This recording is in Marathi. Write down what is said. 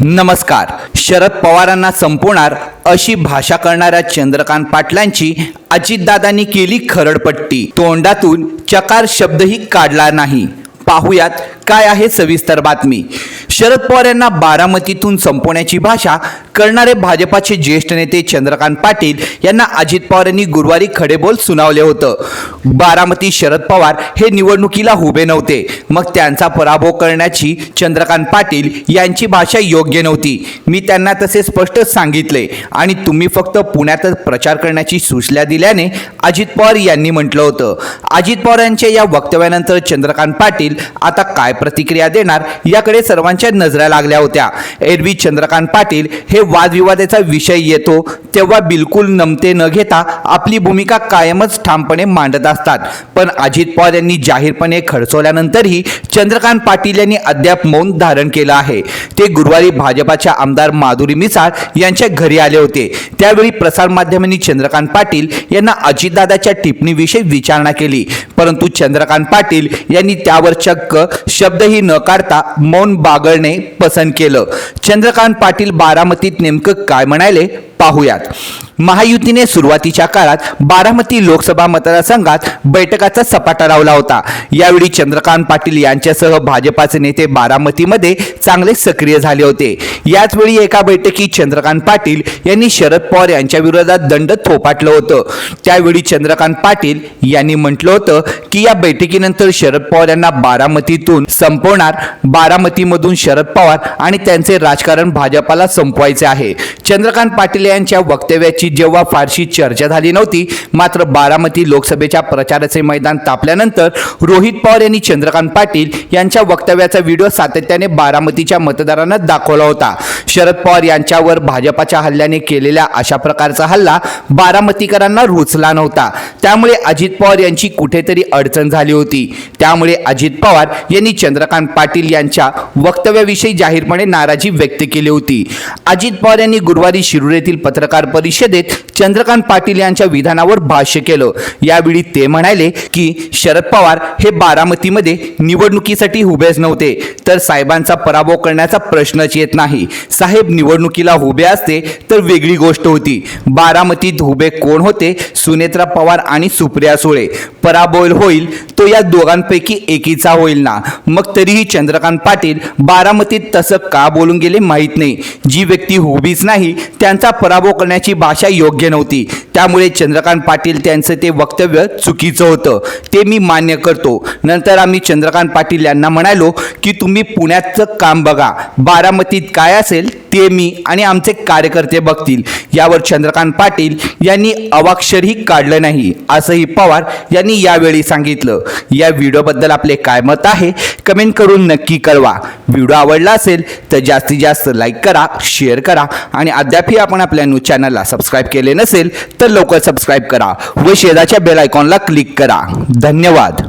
नमस्कार. शरद पवारांना संपवणार अशी भाषा करणाऱ्या चंद्रकांत पाटलांची अजितदादांनी केली खरडपट्टी. तोंडातून चकार शब्दही काढला नाही. पाहुयात काय आहे सविस्तर बातमी? शरद पवार यांना बारामतीतून संपवण्याची भाषा करणारे भाजपाचे ज्येष्ठ नेते चंद्रकांत पाटील यांना अजित पवार यांनी गुरुवारी खडेबोल सुनावले होतं. बारामती शरद पवार हे निवडणुकीला उभे नव्हते. मग त्यांचा पराभव करण्याची चंद्रकांत पाटील यांची भाषा योग्य नव्हती. मी त्यांना तसे स्पष्ट सांगितले. आणि तुम्ही फक्त पुण्यातच प्रचार करण्याची सूचना दिल्याने अजित पवार यांनी म्हटलं होतं. अजित पवार यांच्या या वक्तव्यानंतर चंद्रकांत पाटील आता काय प्रतिक्रिया देणार याकडे सर्वांच्या नजरा लागल्या होत्या. एरवी चंद्रकांत पाटील हे वादविवादाचा विषय येतो. तेव्हा बिलकुल नमते न घेता आपली भूमिका कायमच ठामपणे मांडत असतात. पण अजित पवार यांनी जाहीरपणे खडचवल्यानंतरही चंद्रकांत पाटील यांनी अद्याप मौन धारण केलं आहे. ते गुरुवारी भाजपाच्या आमदार माधुरी मिसाळ यांच्या घरी आले होते. त्यावेळी प्रसारमाध्यमांनी चंद्रकांत पाटील यांना अजितदादाच्या टिप्पणीविषयी विचारणा केली. परंतु चंद्रकांत पाटील यांनी त्यावर चक्क शब्दही न काढता मौन बागळणे पसंत केलं. चंद्रकांत पाटील बारामतीत नेमकं काय म्हणाले? पाहूयात. महायुतीने सुरुवातीच्या काळात बारामती लोकसभा मतदारसंघात बैठकाचा सपाटा लावला होता. यावेळी चंद्रकांत पाटील यांच्यासह भाजपाचे नेते बारामतीमध्ये चांगले सक्रिय झाले होते. याचवेळी एका बैठकीत चंद्रकांत पाटील यांनी शरद पवार यांच्या विरोधात दंड थोपाटलं होतं. त्यावेळी चंद्रकांत पाटील यांनी म्हटलं होतं की या बैठकीनंतर शरद पवार यांना बारामतीतून संपवणार बारामतीमधून शरद पवार आणि त्यांचे राजकारण भाजपाला संपवायचे आहे. चंद्रकांत पाटील यांच्या वक्तव्याची जेव्हा फारशी चर्चा झाली नव्हती मात्र बारामती लोकसभेच्या प्रचाराचे मैदान तापल्यानंतर रोहित पवार यांनी चंद्रकांत पाटील यांच्या वक्तव्याचा व्हिडिओ सातत्याने बारामतीच्या मतदारांना दाखवला होता. शरद पवार यांच्यावर भाजपाच्या हल्ल्याने केलेल्या अशा प्रकारचा हल्ला बारामतीकरांना रुचला नव्हता. त्यामुळे अजित पवार यांची कुठेतरी अडचण झाली होती. त्यामुळे अजित पवार यांनी चंद्रकांत पाटील यांच्या वक्तव्याविषयी जाहीरपणे नाराजी व्यक्त केली होती. अजित पवार यांनी गुरुवारी शिरूर येथील पत्रकार परिषदेत चंद्रकांत पाटील यांच्या विधानावर भाष्य केलं. यावेळी ते म्हणाले की शरद पवार हे बारामतीमध्ये निवडणुकीसाठी उभेच नव्हते. तर साहेबांचा पराभव करण्याचा प्रश्नच येत नाही. साहेब निवडणुकीला उभे असते तर वेगळी गोष्ट होती. बारामतीत उभे कोण होते? सुनेत्रा पवार आणि सुप्रिया सुळे. पराभव होईल तो या दोघांपैकी एकीचा होईल ना? मग तरीही चंद्रकांत पाटील बारामतीत तसं का बोलून गेले माहीत नाही. जी व्यक्ती उभीच नाही त्यांचा पराभव करण्याची भाषा योग्य योग्य नव्हती. त्यामुळे चंद्रकांत पाटील त्यांचं ते वक्तव्य चुकीचं होतं. ते मी मान्य करतो. नंतर आम्ही चंद्रकांत पाटील यांना म्हणालो की तुम्ही पुण्याचं काम बघा. बारामतीत काय असेल ते मी आणि आमचे कार्यकर्ते बघतील. यावर चंद्रकांत पाटील यांनी अवाक्षरही काढलं नाही असंही पवार यांनी यावेळी सांगितलं. या व्हिडिओबद्दल आपले काय मत आहे कमेंट करून नक्की कळवा. व्हिडिओ आवडला असेल तर जास्तीत जास्त लाईक करा शेअर करा आणि अद्यापही आपण आपल्या न्यूज चॅनलला सबस्क्राईब केले नसेल तर लवकर सबस्क्राईब करा व शेजाच्या बेल आयकॉनला क्लिक करा. धन्यवाद.